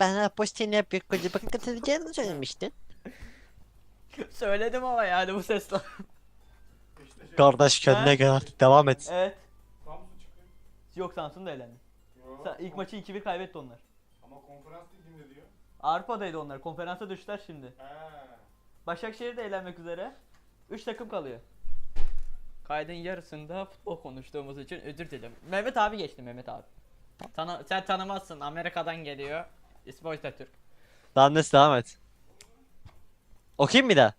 bana sene bir kulübe katılacağını söylemiştin. Söyledim ama yani bu sesle. Kardeş kendine gel artık devam et. evet. Samsun çıktı. Yok Samsun da elendi. Yo, Sa- İlk maçı 2-1 kaybetti onlar. Ama konferans liginde diyor. Avrupa'daydı onlar. Konferansa düştüler şimdi. He. Başakşehir de eğlenmek üzere. 3 takım kalıyor. Kaydın yarısında futbol konuştuğumuz için özür dilerim. Mehmet abi geçti Mehmet abi. Tanı sen tanımazsın Amerika'dan geliyor. İsmi Atatürk. Daha neyse devam et. Okuyayım bir daha.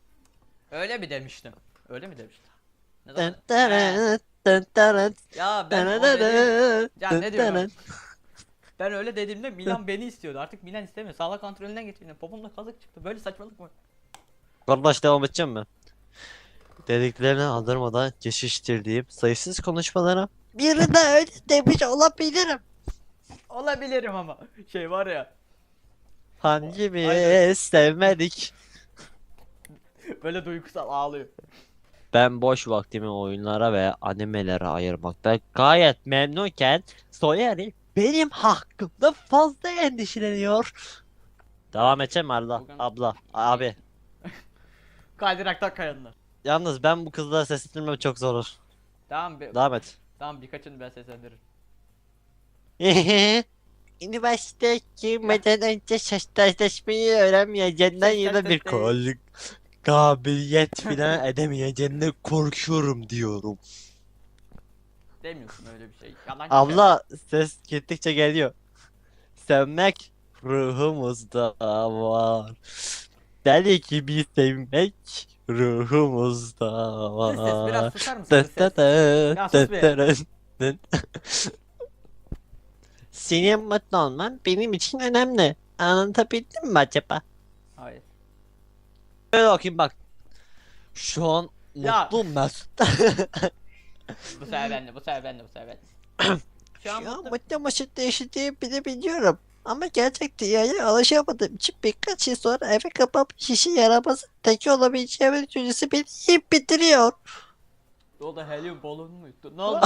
Öyle mi demiştim? Öyle mi demiştim? Ne zaman? He. Ya ben o dediğim- Ya ne diyorum? Ben öyle dediğimde Milan beni istiyordu. Artık Milan istemiyor. Sağlık kontrolünden getirdim. Popomda kazık çıktı. Böyle saçmalık mı? Kardeş devam edeceğim mi? Dediklerini aldırmadan geçiştirdiğim sayısız konuşmalara biri de öyle demiş olabilirim. Olabilirim ama. Şey var ya. Hangimiz sevmedik. Böyle duygusal ağlıyor. Ben boş vaktimi oyunlara ve animelere ayırmakta gayet memnunken Soyeri benim hakkımda fazla endişeleniyor. Devam edeceğim abla? Bugün- Abla, abi. Kaydıraktan kayanlar. Yalnız ben bu kızlara seslenmem çok zor olur. Tamam be, Devam et. tamam birkaçını ben seslendiririm. Üniversite girmeden önce sözleşmeyi öğrenmeyeceğinden ya da bir kolluk kabiliyet filan edemeyeceğinden korkuyorum diyorum. Demiyorsun öyle bir şey. Yalan Abla ses gittikçe geliyor. Sevmek ruhumuzda var. Deli gibi sevmek ruhumuzda Ses ses biraz var. susar mısın? Ses. Ya sus be. Senin mutlu olman benim için önemli. Anlatabildim mi acaba? Hayır. Böyle bakayım bak. Şu an Ya. mutlu mesut. Bu sefer bende, bu sefer bende, bu sefer bende. Şu an Şu an mutlu. mutlu mesut değiştiği bile biliyorum. Ama gerçek dünyaya alışamadığım için birkaç yıl sonra eve kapanıp işe yaramazın teki olabileceğimin düşüncesi beni yiyip bitiriyor. O da helyum balonu mu yuttu? Ne oldu?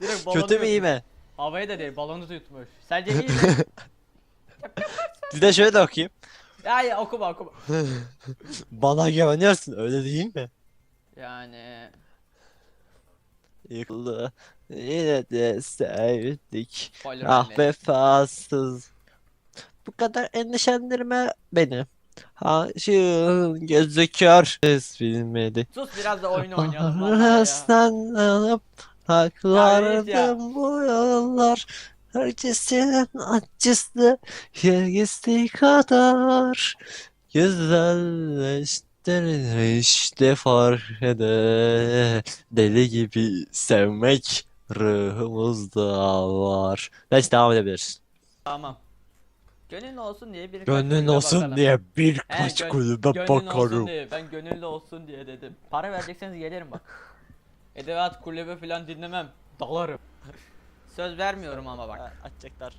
Direkt balonu Kötü mü iyi yutmuş. mi? Havayı da değil, balonu da yutmuş. Sence iyi mi? Bir de şöyle de okuyayım. ya ya okuma okuma. Bana güveniyorsun öyle değil mi? Yani Yıkıldı. Yine de sevdik. spoiler Ah vermeyelim. vefasız. Bu kadar endişelendirme beni. Aşığın gözü kör. Ses bilmedi. Sus biraz da oyun oynayalım vallahi ya. Haklardım bu yollar. Herkesin acısı yergisi kadar güzelleştirir işte fark eder. Deli gibi sevmek ruhumuzda var. Neyse devam edebiliriz. Tamam. Gönül olsun diye bir Gönlün olsun diye birkaç gön- kulübe olsun bakarım. diye. Ben gönüllü olsun diye dedim. Para verecekseniz gelirim bak. Edebiyat kulübü falan dinlemem. Dalarım. Söz vermiyorum ama bak. Açacaklar.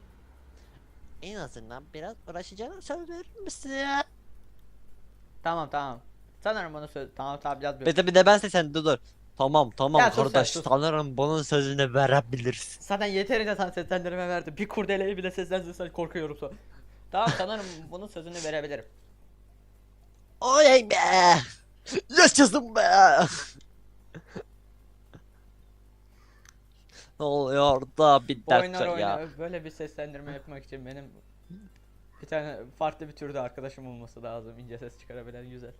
En azından biraz uğraşacağını söz verir misin ya? Tamam tamam. Sanırım bunu söz. Tamam tamam biraz böyle. Bir de, bir de ben sen dur dur. Tamam tamam Ya sus sen, kardeş sus. sanırım bunun sözünü verebilirsin. Zaten yeterince sana seslendirme verdim. Bir kurdeleyi bile seslendirsen korkuyorum sonra. Tamam sanırım bunun sözünü verebilirim. Oley be! Yaşasın be! Ne oluyor da bir dakika oyna ya. böyle bir seslendirme yapmak için benim bir tane farklı bir türde arkadaşım olması lazım. ince ses çıkarabilen güzel.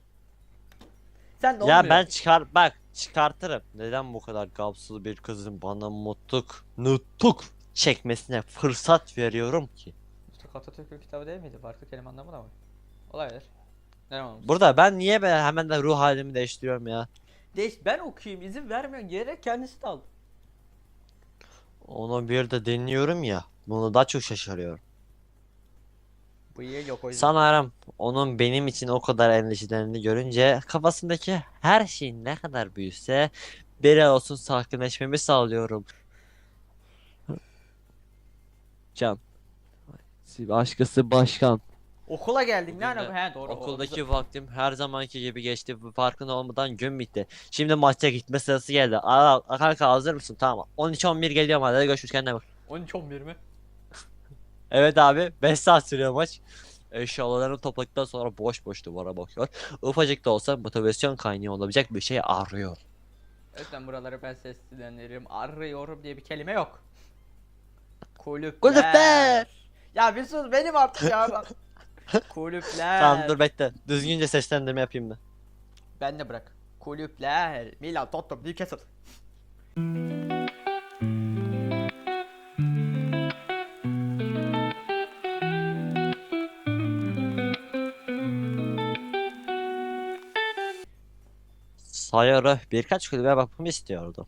Sen de Ya ben çıkar bak çıkartırım. Neden bu kadar gamsız bir kızın bana mutluluk, nutuk çekmesine fırsat veriyorum ki? Mustafa Atatürk'ün kitabı değil miydi? Farklı kelime anlamı da var. Olabilir. Neden? Burada ben niye ben hemen de ruh halimi değiştiriyorum ya? Değiş ben okuyayım izin vermiyorsun gerek kendisi de al. Onu bir de dinliyorum ya. Bunu daha çok şaşırıyorum. Bu iyi yok o yüzden. Sanırım onun benim için o kadar endişelerini görünce kafasındaki her şeyin ne kadar büyüse bir an olsun sakinleşmemi sağlıyorum. Can. Başkası başkan. Okula geldik ne Bugün de alaka? He doğru. Okuldaki vaktim her zamanki gibi geçti. Farkında olmadan gün bitti. Şimdi maça gitme sırası geldi. Aa, kanka hazır mısın? Tamam. 13-11 geliyorum hadi görüşürüz kendine bak. 13 11 mi? Evet abi 5 saat sürüyor maç. Eşyalarını topladıktan sonra boş boş duvara bakıyor. Ufacık da olsa motivasyon kaynağı olabilecek bir şey arıyor. Lütfen buraları ben seslenirim. Arıyorum diye bir kelime yok. Kulüpler. Kulüpler. Ya bir sus benim artık ya. Kulüpler. Tamam dur bekle. Düzgünce seslendirme yapayım da. Ben de bırak. Kulüpler. Milan, Tottenham, Newcastle. Sayarı birkaç kulübe bakmamı istiyordu.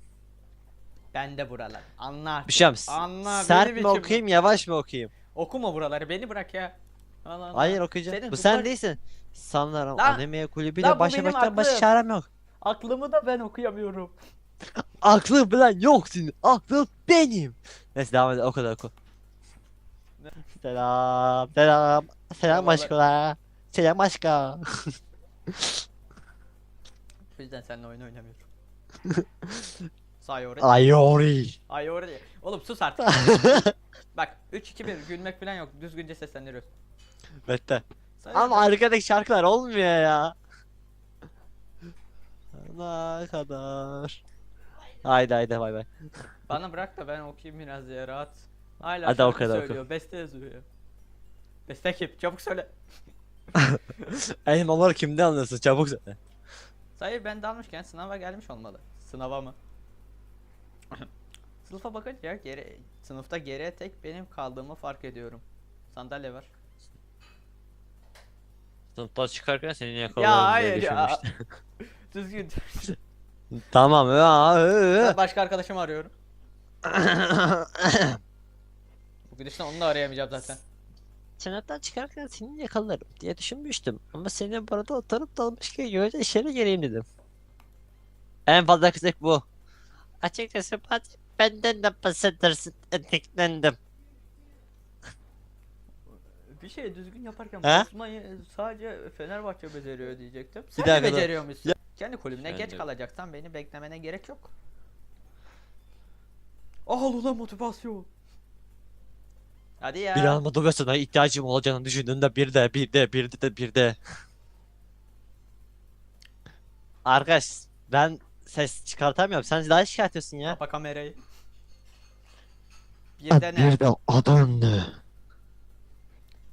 Ben de buralar. Anla. Bir şey yapayım. Anla, Sert benim mi için- okuyayım yavaş mı okuyayım? Okuma buraları beni bırak ya. Allah. Hayır okuyacağım. Senin Bu sen bunlar- değilsin. Lan- animeye kulübüyle lan bu başa benim baştan aklım. çarem yok. Aklımı da ben okuyamıyorum. Aklın falan yok senin. Aklın benim. Neyse devam edelim o kadar oku. Selam. Selam. Selam Vallahi- aşkına. Selam aşka. O yüzden seninle oyun oynamıyorum. Sayori. Ayori. Ayori. Oğlum sus artık. Bak 3 2 1 gülmek falan yok. Düzgünce seslendiriyoruz. Sayori. Ama arkadaki şarkılar olmuyor ya. Ne kadar. Haydi haydi bay bay. Bana bırak da ben okuyayım biraz ya rahat. Hala Hadi şarkı oku, hadi oku. söylüyor. Beste yazıyor ya. Beste kim? Çabuk söyle. Elim onları kimden anlıyorsun çabuk söyle. Sayı ben dalmışken sınava gelmiş olmalı. Sınava mı? Sınıfa bakınca geri, sınıfta geriye tek benim kaldığımı fark ediyorum. Sandalye var. Sınıftan çıkarken seni Ya yakalarım diye hayır ya. Düzgün. Tamam ya. Başka arkadaşımı arıyorum. Bu gidişle onu da arayamayacağım zaten. Sınıftan çıkarken seni yakalarım diye düşünmüştüm. Ama senin burada oturup dalmışken görünce içeri gireyim dedim. En fazla kısık bu. Açıkçası ben- benden de bahsedersin. Eteklendim. Bir şey düzgün yaparken He? basmayı sadece Fenerbahçe beceriyor diyecektim. Bir Sen de dakika dur. beceriyormuşsun. Kendi kulübüne Sen geç de- kalacaksan beni beklemene gerek yok. Al ulan motivasyon. Hadi ya. Bir an motivasyona ihtiyacım olacağını düşündüğümde bir de bir de bir de bir de. Arkadaş ben ses çıkartamıyorum. Sen daha çıkartıyorsun ya. Kapa kamerayı. Bir de ne? de adam ne?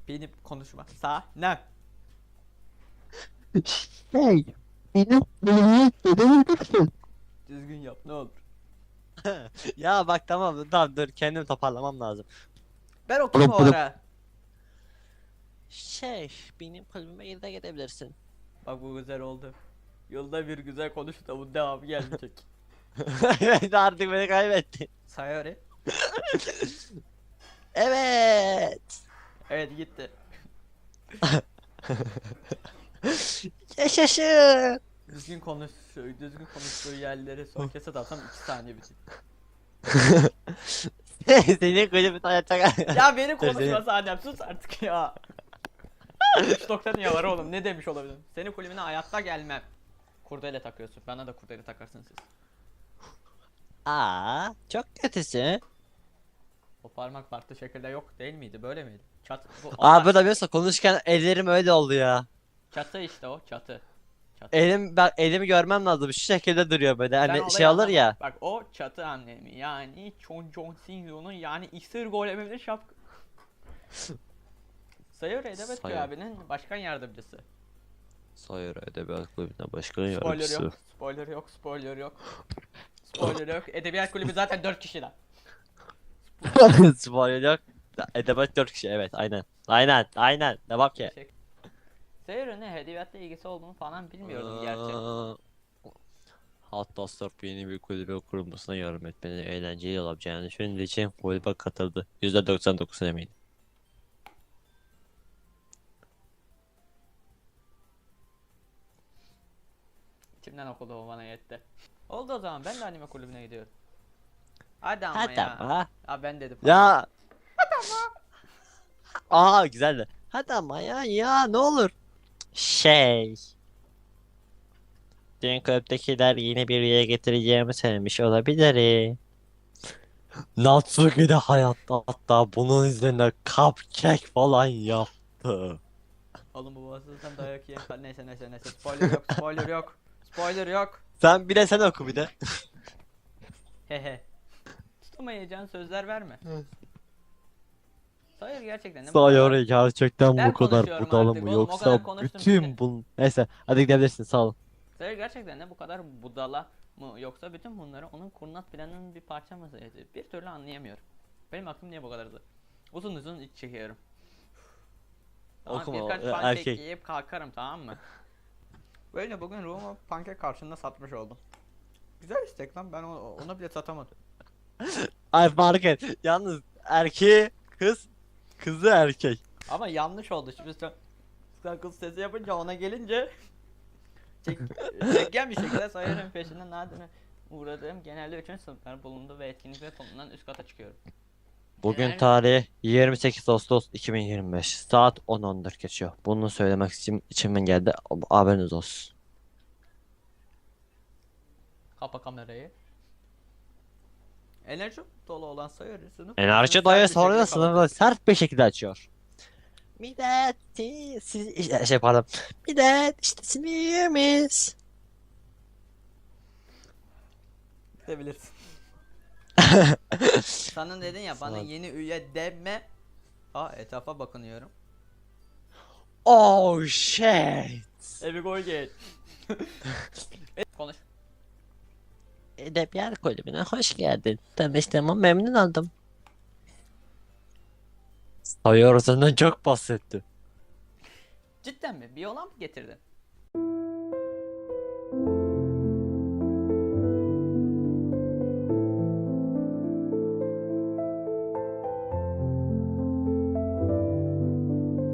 Benim konuşma. Sağ ne? Şey, benim beni edebilirsin. Düzgün yap ne olur. ya bak tamam tamam dur kendimi toparlamam lazım. Ben okuyayım o ara. Şey benim kulübüme yılda gelebilirsin. Bak bu güzel oldu. Yılda bir güzel konuş da bu devamı gelmeyecek. evet artık beni kaybetti. Sayori. Evet. Evet gitti. Yaşasın. Düzgün konuş, düzgün konuştuğu yerleri son kese dalsam 2 saniye bitir. Senin kulübün hayatta Ya benim Dur, konuşma seni- sahnem sus artık ya. 3 nokta niye var oğlum ne demiş olabilirim? Senin kulübüne hayatta gelmem. Kurdele takıyorsun. Bana da kurdele takarsınız siz. Aa, çok kötüsün. O parmak farklı şekilde yok değil miydi? Böyle miydi? Çat bu Aa onlar- burada biliyorsun konuşurken ellerim öyle oldu ya. çatı işte o çatı. Çatı. Elim bak elimi görmem lazım. Şu şekilde duruyor böyle. Sen Hani olayı şey anlama. ya. Bak o çatı anlemi yani Chon Chon Sinzo'nun yani iksir goleminin şapka. Sayıyor Edebet Sayıyor. abinin başkan yardımcısı. Sayır Edebiyat Kulübü'ne başkan Spoiler yok, spoiler yok, spoiler yok. Spoiler yok. Edebiyat kulübü zaten 4 kişiden. Spoiler yok. Edebiyat 4 kişi evet aynen. Aynen aynen. Devam ki. Sayıyor ne edebiyatla ilgisi olduğunu falan bilmiyordum gerçi. Aa, Hatta Starp yeni bir kulübe kurulmasına yardım etmenin eğlenceli olabileceğini düşündüğü için kulübe katıldı. %99 eminim. İçimden okudu o bana yetti. Oldu o zaman ben de anime kulübüne gidiyorum. Hadi ama Hadi ya. ama. Ya ben dedim. Ya. Aa güzeldi. Hadi ama ya ya ne olur. Şey. Dün kulüptekiler yeni bir yere getireceğimi söylemiş olabilir. Natsuki de hayatta hatta bunun üzerine cupcake falan yaptı. Oğlum bu basılsam dayak yiyen kal- neyse neyse neyse spoiler yok spoiler yok spoiler yok Sen bir de sen oku bir de. hehe tutamayacağın sözler verme Sayır gerçekten de bu Sayori kadar- gerçekten Ben bu kadar budalı mı yoksa bütün bun... Neyse hadi gidebilirsin sağ ol. Sayır gerçekten de bu kadar budala mı yoksa bütün bunları onun kurnaz planının bir parça mı sayılır? Bir türlü anlayamıyorum. Benim aklım niye bu kadar hızlı? Uzun uzun iç çekiyorum. Tamam, Okuma, birkaç e, pankek erkek. yiyip kalkarım tamam mı? Böyle bugün ruhumu pankek karşında satmış oldum. Güzel istek lan ben ona bile satamadım. Ay fark et. Yalnız erkeği kız, kızı erkek. Ama yanlış oldu şimdi sen, sen kız sesi yapınca ona gelince çek, çeken bir şekilde sayarım peşinden nadiren uğradığım genelde 3. sınıflar bulundu ve etkinlikler konumundan üst kata çıkıyorum. Bugün tarihi 28 Ağustos 2025. Saat 10.14 geçiyor. Bunu söylemek için içimden geldi. Haberiniz olsun. Kapa kamerayı. Enerji dolu olan sayarı sınıf. Enerji bir sonra sınırda sert bir şekilde açıyor. Millet siz şey pardon. Millet işte sinirimiz. Gidebilirsin. Sana dedin ya bana yeni üye deme. Aa etrafa bakınıyorum. Oh shit. Evi gol gel. Konuş. Edebiyat kulübüne hoş geldin. Tanıştığıma memnun oldum. Sayıyor senden çok bahsetti. Cidden mi? Bir olan mı getirdin?